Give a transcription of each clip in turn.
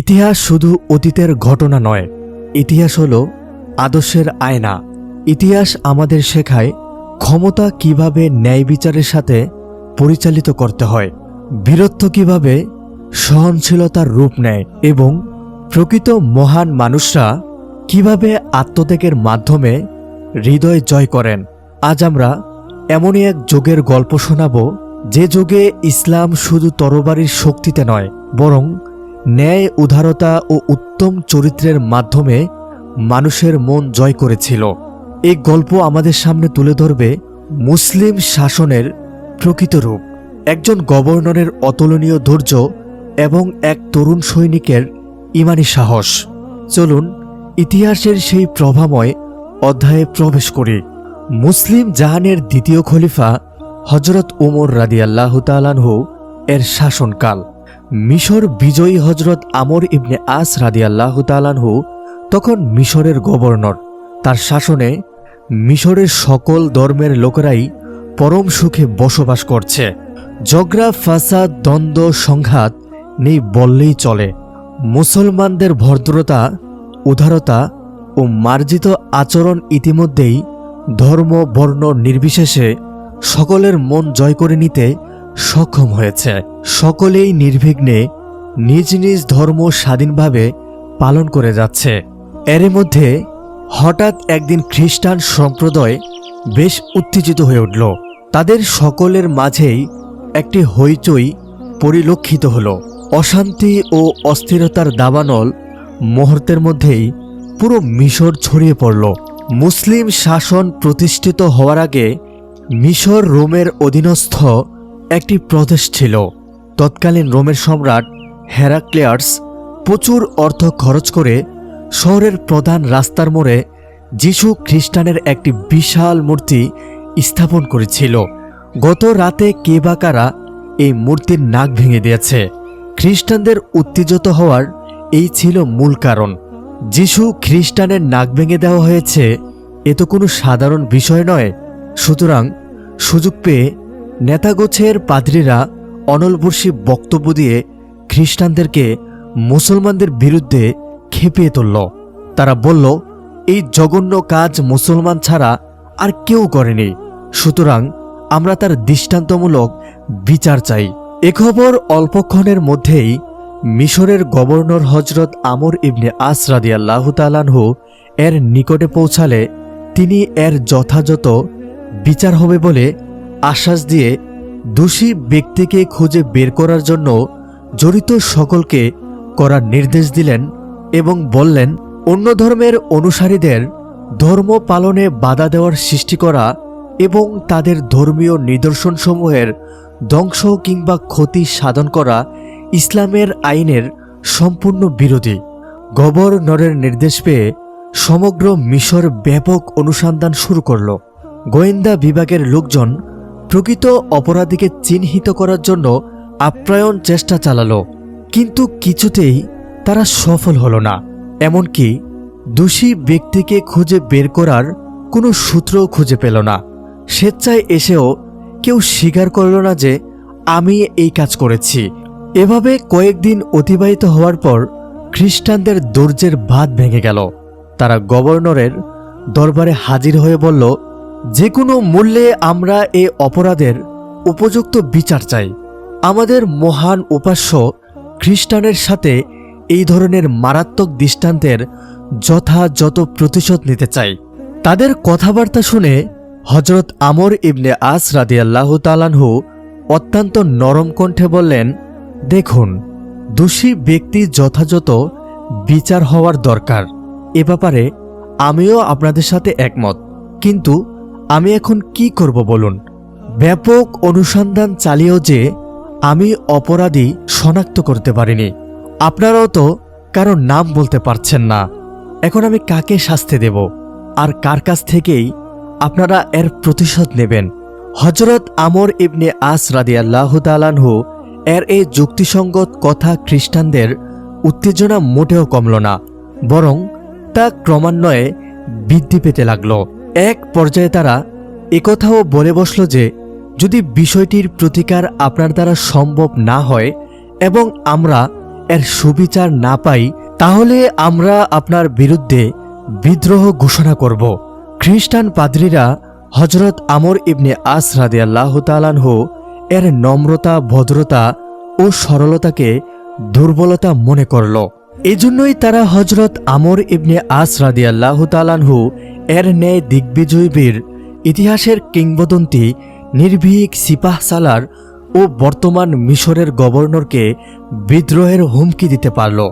ইতিহাস শুধু অতীতের ঘটনা নয়, ইতিহাস হল আদর্শের আয়না। ইতিহাস আমাদের শেখায় ক্ষমতা কীভাবে ন্যায় বিচারের সাথে পরিচালিত করতে হয়, বীরত্ব কীভাবে সহনশীলতার রূপ নেয় এবং প্রকৃত মহান মানুষরা কীভাবে আত্মত্যাগের মাধ্যমে হৃদয় জয় করেন। আজ আমরা এমনই এক যুগের গল্প শোনাব, যে যুগে ইসলাম শুধু তরবারির শক্তিতে নয়, বরং ন্যায়, উদারতা ও উত্তম চরিত্রের মাধ্যমে মানুষের মন জয় করেছিল। এই গল্প আমাদের সামনে তুলে ধরবে মুসলিম শাসনের প্রকৃত রূপ। একজন গভর্নরের অতুলনীয় ধৈর্য এবং এক তরুণ সৈনিকের ইমানি সাহস। চলুন ইতিহাসের সেই প্রভাময় অধ্যায়ে প্রবেশ করি। মুসলিম জাহানের দ্বিতীয় খলিফা হজরত উমর রাদিয়াল্লাহ তালানহু এর শাসনকাল। মিশর বিজয়ী হজরত আমর ইবনে আস রাদিয়াল্লাহ তালানহু তখন মিশরের গভর্নর। তার শাসনে মিশরের সকল ধর্মের লোকেরাই পরম সুখে বসবাস করছে। জগরা, ফাসাদ, দ্বন্দ্ব, সংঘাত নেই বললেই চলে। মুসলমানদের ভদ্রতা, উদারতা ও মার্জিত আচরণ ইতিমধ্যেই ধর্ম, বর্ণ নির্বিশেষে সকলের মন জয় করে নিতে সক্ষম হয়েছে। সকলেই নির্বিঘ্নে নিজ নিজ ধর্ম স্বাধীনভাবে পালন করে যাচ্ছে। এর মধ্যে হঠাৎ একদিন খ্রিস্টান সম্প্রদায় বেশ উত্তেজিত হয়ে উঠল। তাদের সকলের মাঝেই একটি হইচই পরিলক্ষিত হল। অশান্তি ও অস্থিরতার দাবানল মুহূর্তের মধ্যেই পুরো মিশর ছড়িয়ে পড়ল। মুসলিম শাসন প্রতিষ্ঠিত হওয়ার আগে মিশর রোমের অধীনস্থ একটি প্রদেশ ছিল। তৎকালীন রোমের সম্রাট হেরাক্লিয়ার্স প্রচুর অর্থ খরচ করে শহরের প্রধান রাস্তার মোড়ে যিশু খ্রিস্টানের একটি বিশাল মূর্তি স্থাপন করেছিল। গত রাতে কে বা কারা এই মূর্তির নাক ভেঙে দিয়েছে? খ্রিস্টানদের উত্তেজিত হওয়ার এই ছিল মূল কারণ। যিশু খ্রিস্টানের নাক ভেঙে দেওয়া হয়েছে, এ তো কোনো সাধারণ বিষয় নয়। সুতরাং সুযোগ পেয়ে নেতাগোছের পাদ্রীরা অনলবর্ষী বক্তব্য দিয়ে খ্রিস্টানদেরকে মুসলমানদের বিরুদ্ধে খেপিয়ে তুলল। তারা বলল, এই জঘন্য কাজ মুসলমান ছাড়া আর কেউ করেনি। সুতরাং আমরা তার দৃষ্টান্তমূলক বিচার চাই। এ খবর অল্পক্ষণের মধ্যেই মিশরের গভর্নর হজরত আমর ইবনে আস রাদিয়াল্লাহু তালানহু এর নিকটে পৌঁছালে তিনি এর যথাযথ বিচার হবে বলে আশ্বাস দিয়ে দোষী ব্যক্তিকে খুঁজে বের করার জন্য জড়িত সকলকে করার নির্দেশ দিলেন এবং বললেন, অন্য ধর্মের অনুসারীদের ধর্ম পালনে বাধা দেওয়ার সৃষ্টি করা এবং তাদের ধর্মীয় নিদর্শনসমূহের ধ্বংস কিংবা ক্ষতি সাধন করা ইসলামের আইনের সম্পূর্ণ বিরোধী। গভর্নরের নির্দেশ পেয়ে সমগ্র মিশর ব্যাপক অনুসন্ধান শুরু করল। গোয়েন্দা বিভাগের লোকজন প্রকৃত অপরাধীকে চিহ্নিত করার জন্য আপ্যায়ন চেষ্টা চালালো, কিন্তু কিছুতেই তারা সফল হল না। এমনকি দোষী ব্যক্তিকে খুঁজে বের করার কোনো সূত্রও খুঁজে পেল না। স্বেচ্ছায় এসেও কেউ স্বীকার করল না যে, আমি এই কাজ করেছি। এভাবে কয়েকদিন অতিবাহিত হওয়ার পর খ্রিস্টানদের দর্জের ভাত ভেঙে গেল। তারা গভর্নরের দরবারে হাজির হয়ে বলল যে কোনো মূল্যে আমরা এ অপরাধের উপযুক্ত বিচার চাই। আমাদের মহান উপাস্য খ্রিস্টানের সাথে এই ধরনের মারাত্মক দৃষ্টান্তের যথাযথ প্রতিশোধ নিতে চাই। তাদের কথাবার্তা শুনে হজরত আমর ইবনে আস রাদিয়াল্লাহ তালানহু অত্যন্ত নরম কণ্ঠে বললেন, দেখুন, দোষী ব্যক্তি যথাযথ বিচার হওয়ার দরকার। এ ব্যাপারে আমিও আপনাদের সাথে একমত। কিন্তু আমি এখন কি করব বলুন? ব্যাপক অনুসন্ধান চালিয়েও যে আমি অপরাধী শনাক্ত করতে পারিনি। আপনারাও তো কারও নাম বলতে পারছেন না। এখন আমি কাকে শাস্তি দেব? আর কার কাছ থেকেই আপনারা এর প্রতিশোধ নেবেন? হজরত আমর ইবনে আস রাদিয়াল্লাহ তালানহু এর এই যুক্তিসঙ্গত কথা খ্রিস্টানদের উত্তেজনা মোটেও কমল না, বরং তা ক্রমান্বয়ে বৃদ্ধি পেতে লাগল। এক পর্যায়ে তারা একথাও বলে বসল যে, যদি বিষয়টির প্রতিকার আপনার দ্বারা সম্ভব না হয় এবং আমরা এর সুবিচার না পাই, তাহলে আমরা আপনার বিরুদ্ধে বিদ্রোহ ঘোষণা করব। খ্রিস্টান পাদ্রীরা হজরত আমর ইবনে আস রাদিয়াল্লাহ তালানহু এর নম্রতা, ভদ্রতা ও সরলতাকে দুর্বলতা মনে করল। এজন্যই তারা হজরত আমর ইবনে আস রাদিয়াল্লাহ তালানহু এর ন্যায় দিগ্বিজয়ী বীর, ইতিহাসের কিংবদন্তি, নির্ভীক সিপাহ সালার ও বর্তমান মিশরের গভর্নরকে বিদ্রোহের হুমকি দিতে পারল।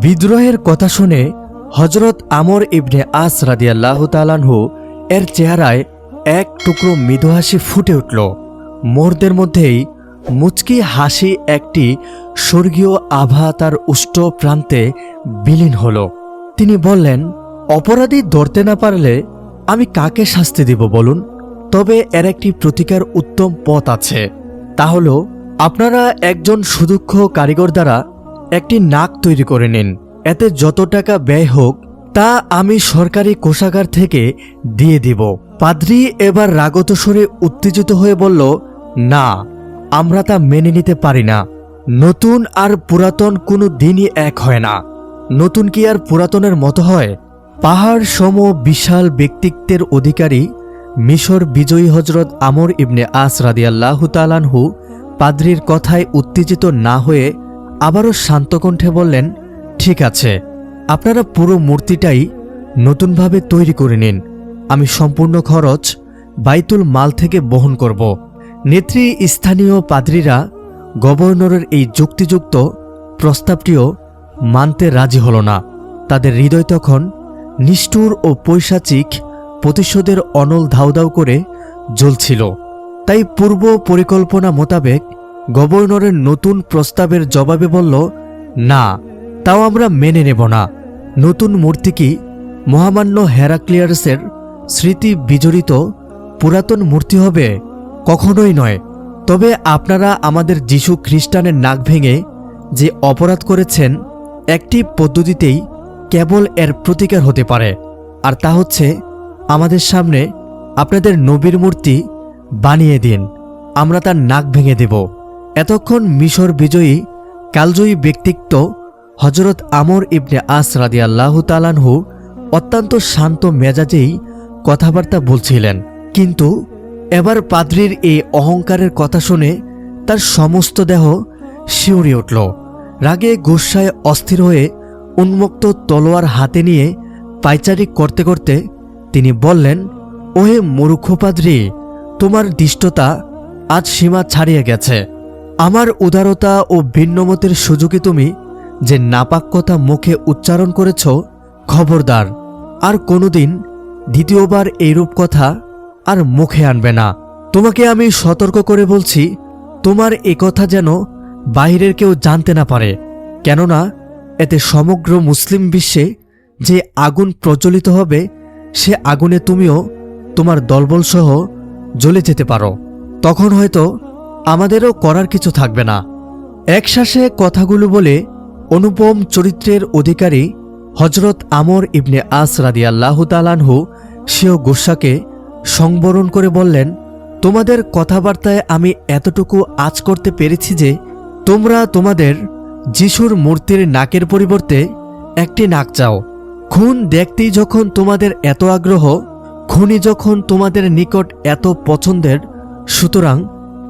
বিদ্রোহের কথা শুনে হজরত আমর ইবনে আস রাদিয়াল্লাহ তালানহু এর চেহারায় এক টুকরো মৃদু হাসি ফুটে উঠল। মোরদের মধ্যেই মুচকি হাসি একটি স্বর্গীয় আভা তার উষ্ট প্রান্তে বিলীন হল। তিনি বললেন অপরাধী ধরতে না পারলে আমি কাকে শাস্তি দিব বলুন? তবে এর একটি প্রতিকার উত্তম পথ আছে। তা হল, আপনারা একজন সুদক্ষ কারিগর দ্বারা একটি নাক তৈরি করে নিন। এতে যত টাকা ব্যয় হোক, তা আমি সরকারি কোষাগার থেকে দিয়ে দিব। পাদ্রি এবার রাগত স্বরে উত্তেজিত হয়ে বলল, না, আমরা তা মেনে নিতে পারি না। নতুন আর পুরাতন কোনো দিনই এক হয় না। নতুন কি আর পুরাতনের মতো হয়? পাহাড় সম বিশাল ব্যক্তিত্বের অধিকারী মিশর বিজয়ী হজরত আমর ইবনে আস রাদিয়াল্লাহ তালানহু পাদ্রির কথায় উত্তেজিত না হয়ে আবারও শান্ত কণ্ঠে বললেন, ঠিক আছে, আপনারা পুরো মূর্তিটাই নতুনভাবে তৈরি করে নিন। আমি সম্পূর্ণ খরচ বাইতুল মাল থেকে বহন করব। নেত্রী স্থানীয় পাদ্রীরা গভর্নরের এই যুক্তিযুক্ত প্রস্তাবটিও মানতে রাজি হল না। তাদের হৃদয় তখন নিষ্ঠুর ও পৈশাচিক প্রতিশোধের অনল ধাউদাউ করে জ্বলছিল। তাই পূর্ব পরিকল্পনা মোতাবেক গভর্নরের নতুন প্রস্তাবের জবাবে বলল, না, তাও আমরা মেনে নেব না। নতুন মূর্তি কি মহামান্য হেরাক্লিয়ার্সের স্মৃতি বিজড়িত পুরাতন মূর্তি হবে, কখনোই নয়। তবে আপনারা আমাদের যিশু খ্রিস্টানের নাক ভেঙে যে অপরাধ করেছেন, একটি পদ্ধতিতেই কেবল এর প্রতিকার হতে পারে। আর তা হচ্ছে, আমাদের সামনে আপনাদের নবীর মূর্তি বানিয়ে দিন। আমরা তার নাক ভেঙে দেব। এতক্ষণ মিশর বিজয়ী কালজয়ী ব্যক্তিত্ব হজরত আমর ইবনে আস রাদিয়াল্লাহ তালানহু অত্যন্ত শান্ত মেজাজেই কথাবার্তা বলছিলেন। কিন্তু এবার পাদ্রির এই অহংকারের কথা শুনে তার সমস্ত দেহ শিউরে উঠল। রাগে গোসায় অস্থির হয়ে উন্মুক্ত তলোয়ার হাতে নিয়ে পাইচারি করতে করতে তিনি বললেন, ওহে মূর্খ পাদ্রি, তোমার দিষ্টতা আজ সীমা ছাড়িয়ে গেছে। আমার উদারতা ও ভিন্নমতের সুযোগে তুমি যে নাপাক কথা মুখে উচ্চারণ করেছ, খবরদার। আর কোনোদিন দ্বিতীয়বার এইরূপ কথা আর মুখে আনবে না। তোমাকে আমি সতর্ক করে বলছি, তোমার এ কথা যেন বাইরের কেউ জানতে না পারে। কেননা এতে সমগ্র মুসলিম বিশ্বে যে আগুন প্রজ্বলিত হবে, সে আগুনে তুমিও তোমার দলবলসহ জ্বলে যেতে পারো। তখন হয়তো আমাদেরও করার কিছু থাকবে না। একশ্বাসে কথাগুলো বলে অনুপম চরিত্রের অধিকারী হজরত আমর ইবনে আস রাদিয়াল্লাহু তালানহু সেও গুসাকে সংবরণ করে বললেন, তোমাদের কথাবার্তায় আমি এতটুকু আজ করতে পেরেছি যে তোমরা তোমাদের যিশুর মূর্তির নাকের পরিবর্তে একটি নাক চাও। খুন দেখতেই যখন তোমাদের এত আগ্রহ, খুনি যখন তোমাদের নিকট এত পছন্দের, সুতরাং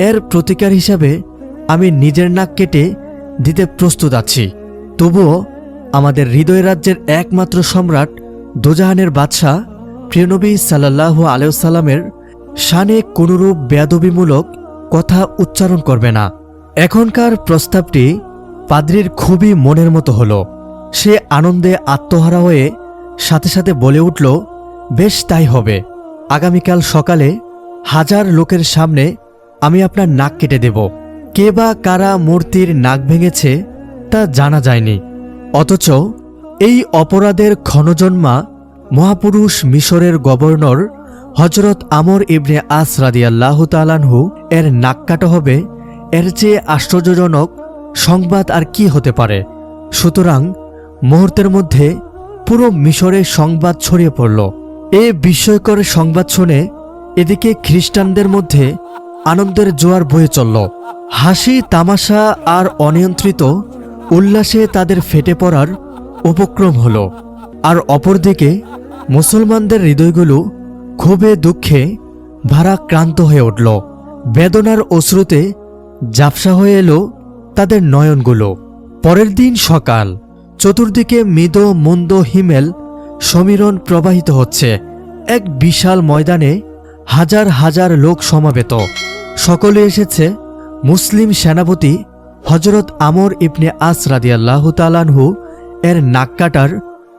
এর প্রতিকার হিসাবে আমি নিজের নাক কেটে দিতে প্রস্তুত আছি। তবুও আমাদের হৃদয় রাজ্যের একমাত্র সম্রাট দোজাহানের বাদশাহ প্রিয়নবী সাল্লাহু আলাইসাল্লামের শানে কোনরূপ বেয়াদবিমূলক কথা উচ্চারণ করবে না। এখনকার প্রস্তাবটি পাদ্রির খুবই মনের মতো হলো। সে আনন্দে আত্মহারা হয়ে সাথে সাথে বলে উঠল, বেশ, তাই হবে। আগামীকাল সকালে হাজার লোকের সামনে আমি আপনার নাক কেটে দেব। কে বা কারা মূর্তির নাক ভেঙেছে তা জানা যায়নি। অথচ এই অপরাধের ক্ষণজন্মা মহাপুরুষ মিশরের গভর্নর হজরত আমর ইবনে আস রাদিয়াল্লাহ তালানহু এর নাক কাটা হবে এর চেয়ে আশ্চর্যজনক সংবাদ আর কি হতে পারে? সুতরাং, মুহূর্তের মধ্যে পুরো মিশরে সংবাদ ছড়িয়ে পড়ল। এ বিস্ময়কর সংবাদ শুনে এদিকে খ্রিস্টানদের মধ্যে আনন্দের জোয়ার বয়ে চলল। হাসি, তামাশা আর অনিয়ন্ত্রিত উল্লাসে তাদের ফেটে পড়ার উপক্রম হল। আর অপরদিকে মুসলমানদের হৃদয়গুলো ক্ষোভে, দুঃখে ভারাক্রান্ত হয়ে উঠল। বেদনার অশ্রুতে জাপসা হয়ে এলো তাদের নয়নগুলো। পরের দিন সকাল, চতুর্দিকে মৃদ মন্দ হিমেল সমীরণ প্রবাহিত হচ্ছে। এক বিশাল ময়দানে হাজার হাজার লোক সমাবেত। সকলে এসেছে মুসলিম সেনাপতি হজরত আমর ইবনে আস রাদিয়াল্লাহ তালানহু এর নাক কাটার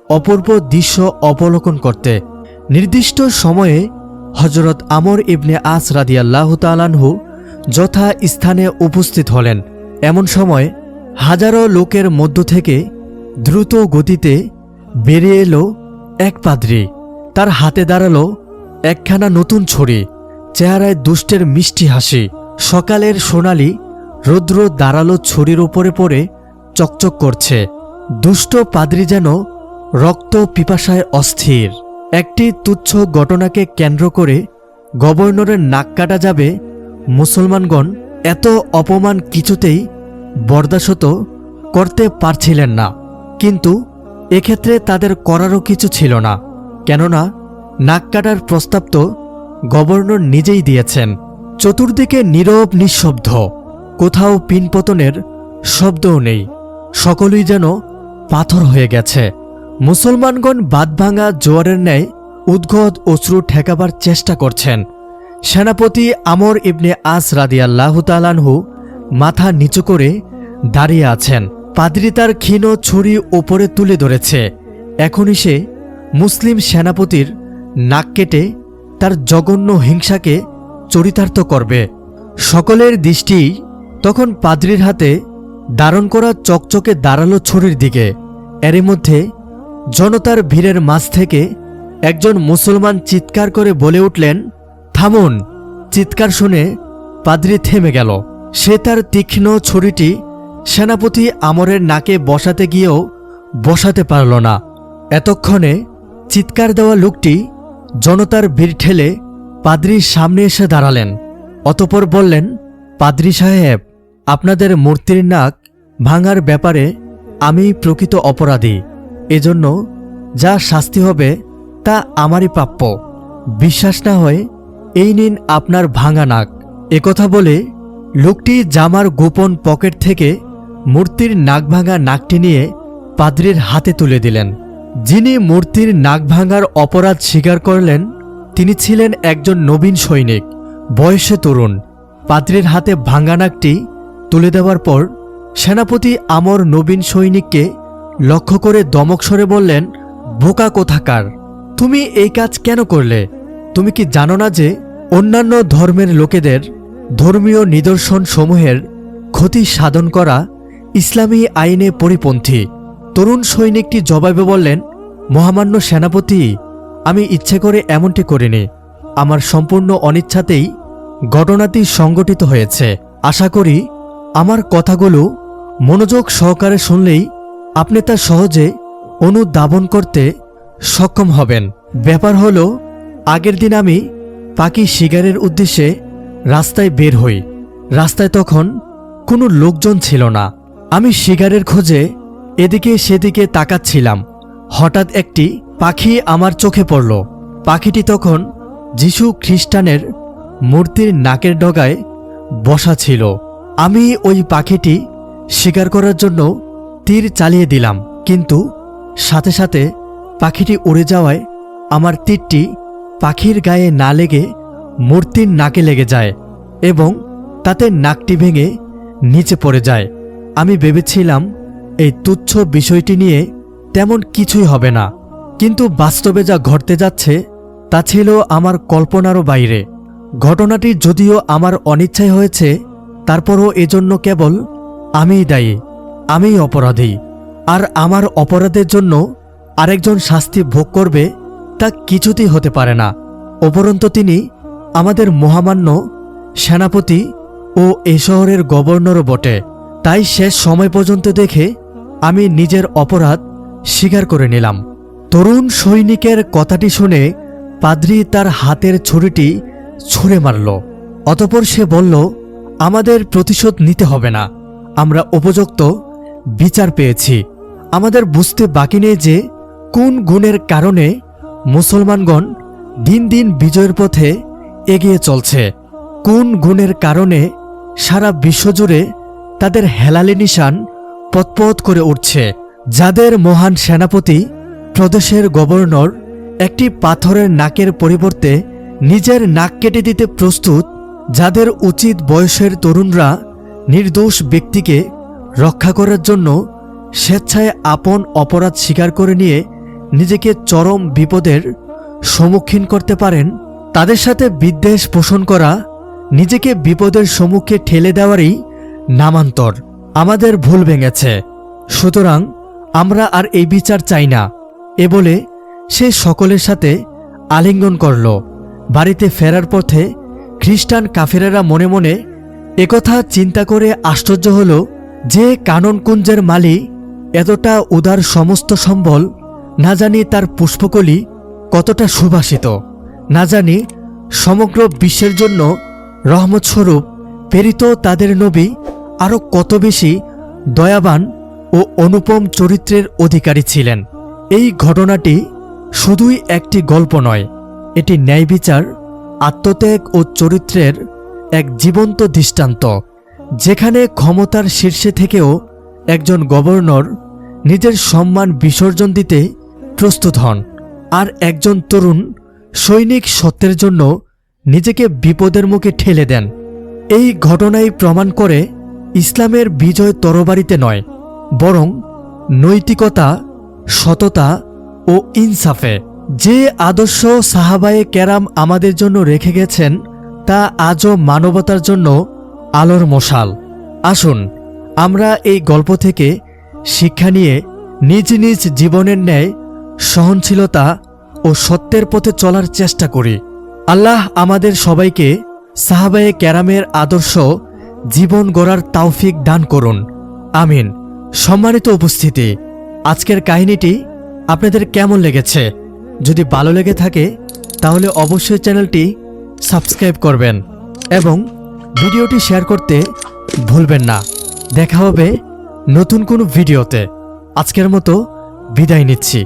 অপূর্ব দৃশ্য অবলোকন করতে। নির্দিষ্ট সময়ে হজরত আমর ইবনে আস রাদিয়াল্লাহ তালানহু যথা স্থানে উপস্থিত হলেন। এমন সময় হাজারো লোকের মধ্য থেকে দ্রুত গতিতে বেরিয়ে এলো এক পাদ্রী। তার হাতে দাঁড়াল একখানা নতুন ছড়ি চেহারায় দুষ্টের মিষ্টি হাসি। সকালের সোনালি রৌদ্র দাঁড়াল ছড়ির ওপরে পড়ে চকচক করছে। দুষ্ট পাদ্রী যেন রক্ত পিপাসায় অস্থির। একটি তুচ্ছ ঘটনাকে কেন্দ্র করে গভর্নরের নাক কাটা যাবে মুসলমানগণ এত অপমান কিছুতেই বরদাশত করতে পারছিলেন না। কিন্তু এক্ষেত্রে তাদের করারও কিছু ছিল না, কেননা নাক কাটার প্রস্তাব তো গভর্নর নিজেই দিয়েছেন। চতুর্দিকে নীরব নিঃশব্দ, কোথাও পিনপতনের শব্দও নেই, সকলেই যেন পাথর হয়ে গেছে। মুসলমানগণ বাদভাঙা জোয়ারের ন্যায় উদ্গত অশ্রু ঠেকাবার চেষ্টা করছেন। সেনাপতি আমর ইবনে আস রাদিয়াল্লাহ তালানহু মাথা নিচু করে দাঁড়িয়ে আছেন। পাদ্রি তার ক্ষীণ ছুরি ওপরে তুলে ধরেছে। এখনই সে মুসলিম সেনাপতির নাক কেটে তার জঘন্য হিংসাকে চরিতার্থ করবে। সকলের দৃষ্টি তখন পাদ্রির হাতে ধারণ করা চকচকে দাঁড়াল ছুরির দিকে। এরই মধ্যে জনতার ভিড়ের মাঝ থেকে একজন মুসলমান চিৎকার করে বলে উঠলেন থামুন, চিৎকার শুনে পাদ্রি থেমে গেল। সে তার তীক্ষ্ণ ছুরিটি সেনাপতি আমরের নাকে বসাতে গিয়েও বসাতে পারল না। এতক্ষণে চিৎকার দেওয়া লোকটি জনতার ভিড় ঠেলে পাদ্রির সামনে এসে দাঁড়ালেন। অতপর বললেন, পাদ্রি সাহেব, আপনাদের মূর্তির নাক ভাঙার ব্যাপারে আমি প্রকৃত অপরাধী। এজন্য যা শাস্তি হবে তা আমারই প্রাপ্য। বিশ্বাস না হয় এই নিন আপনার ভাঙা নাক। একথা বলে লোকটি জামার গোপন পকেট থেকে মূর্তির নাক ভাঙা নাকটি নিয়ে পাদ্রির হাতে তুলে দিলেন। যিনি মূর্তির নাক ভাঙার অপরাধ স্বীকার করলেন, তিনি ছিলেন একজন নবীন সৈনিক, বয়সে তরুণ। পাদ্রির হাতে ভাঙা নাকটি তুলে দেওয়ার পর সেনাপতি আমর নবীন সৈনিককে লক্ষ্য করে দমক স্বরে বললেন, বোকা কোথাকার? তুমি এই কাজ কেন করলে? তুমি কি জানো না যে অন্যান্য ধর্মের লোকেদের ধর্মীয় নিদর্শন সমূহের ক্ষতি সাধন করা ইসলামী আইনে পরিপন্থী? তরুণ সৈনিকটি জবাবে বললেন, মহামান্য সেনাপতি, আমি ইচ্ছে করে এমনটি করিনি। আমার সম্পূর্ণ অনিচ্ছাতেই ঘটনাটি সংগঠিত হয়েছে। আশা করি আমার কথাগুলো মনোযোগ সহকারে শুনলেই আপনি তা সহজে অনুধাবন করতে সক্ষম হবেন। ব্যাপার হলো আগের দিন আমি পাখি শিকারের উদ্দেশ্যে রাস্তায় বের হই। রাস্তায় তখন কোনো লোকজন ছিল না। আমি শিকারের খোঁজে এদিকে সেদিকে তাকাচ্ছিলাম। হঠাৎ একটি পাখি আমার চোখে পড়ল। পাখিটি তখন যিশু খ্রিস্টানের মূর্তির নাকের ডগায় বসা ছিল। আমি ওই পাখিটি শিকার করার জন্য তীর চালিয়ে দিলাম, কিন্তু সাথে সাথে পাখিটি উড়ে যাওয়ায় আমার তীরটি পাখির গায়ে না লেগে মূর্তির নাকে লেগে যায় এবং তাতে নাকটি ভেঙে নিচে পড়ে যায়। আমি ভেবেছিলাম, এই তুচ্ছ বিষয়টি নিয়ে তেমন কিছুই হবে না। কিন্তু বাস্তবে যা ঘটতে যাচ্ছে, তা ছিল আমার কল্পনারও বাইরে। ঘটনাটি যদিও আমার অনিচ্ছায় হয়েছে, তারপরও এজন্য কেবল আমিই দায়ী, আমিই অপরাধী। আর আমার অপরাধের জন্য আরেকজন শাস্তি ভোগ করবে তা কিছুতেই হতে পারে না। উপরন্ত তিনি আমাদের মহামান্য সেনাপতি ও এ শহরের গভর্নরও বটে। তাই শেষ সময় পর্যন্ত দেখে আমি নিজের অপরাধ স্বীকার করে নিলাম। তরুণ সৈনিকের কথাটি শুনে পাদ্রি তার হাতের ছুরিটি ছুঁড়ে মারল। অতপর সে বলল, আমাদের প্রতিশোধ নিতে হবে না। আমরা উপযুক্ত বিচার পেয়েছি। আমাদের বুঝতে বাকি নেই যে কোন গুণের কারণে মুসলমানগণ দিন দিন বিজয়ের পথে এগিয়ে চলছে। কোন গুণের কারণে সারা বিশ্বজুড়ে তাদের হেলালি নিশান পথপথ করে উঠছে? যাদের মহান সেনাপতি, প্রদেশের গভর্নর একটি পাথরের নাকের পরিবর্তে নিজের নাক কেটে দিতে প্রস্তুত, যাদের উচিত বয়সের তরুণরা নির্দোষ ব্যক্তিকে রক্ষা করার জন্য স্বেচ্ছায় আপন অপরাধ স্বীকার করে নিয়ে নিজেকে চরম বিপদের সম্মুখীন করতে পারেন, তাদের সাথে বিদ্বেষ পোষণ করা, নিজেকে বিপদের সম্মুখে ঠেলে দেওয়ারই নামান্তর আমাদের ভুল ভেঙেছে। সুতরাং আমরা আর এই বিচার চাই না। এ বলে সে সকলের সাথে আলিঙ্গন করল। বাড়িতে ফেরার পথে খ্রিস্টান কাফেরেরা মনে মনে একথা চিন্তা করে আশ্চর্য হল যে কাননকুঞ্জের মালি এতটা উদার সমস্ত সম্বল না জানি তার পুষ্পকলি কতটা সুবাসিত না জানি সমগ্র বিশ্বের জন্য রহমতস্বরূপ প্রেরিত তাদের নবী আরও কত বেশি দয়াবান ও অনুপম চরিত্রের অধিকারী ছিলেন। এই ঘটনাটি শুধুই একটি গল্প নয়, এটি ন্যায় বিচার, আত্মত্যাগ ও চরিত্রের এক জীবন্ত দৃষ্টান্ত, যেখানে ক্ষমতার শীর্ষে থেকেও একজন গভর্নর নিজের সম্মান বিসর্জন দিতে প্রস্তুত হন আর একজন তরুণ সৈনিক সত্যের জন্য নিজেকে বিপদের মুখে ঠেলে দেন। এই ঘটনাই প্রমাণ করে ইসলামের বিজয় তরবারিতে নয়, বরং নৈতিকতা, সততা ও ইনসাফে। যে আদর্শ সাহাবায়ে ক্যারাম আমাদের জন্য রেখে গেছেন, তা আজও মানবতার জন্য আলোর মশাল। আসুন, আমরা এই গল্প থেকে শিক্ষা নিয়ে নিজ নিজ জীবনের ন্যায় সহনশীলতা ও সত্যের পথে চলার চেষ্টা করি। আল্লাহ আমাদের সবাইকে সাহাবায়ে ক্যারামের আদর্শ জীবন গড়ার তাওফিক দান করুন। আমিন। সম্মানিত উপস্থিতি, আজকের কাহিনীটি আপনাদের কেমন লেগেছে? যদি ভালো লেগে থাকে, তাহলে অবশ্যই চ্যানেলটি সাবস্ক্রাইব করবেন এবং ভিডিওটি শেয়ার করতে ভুলবেন না। দেখা হবে নতুন কোনো ভিডিওতে। আজকের মতো বিদায় নিচ্ছি।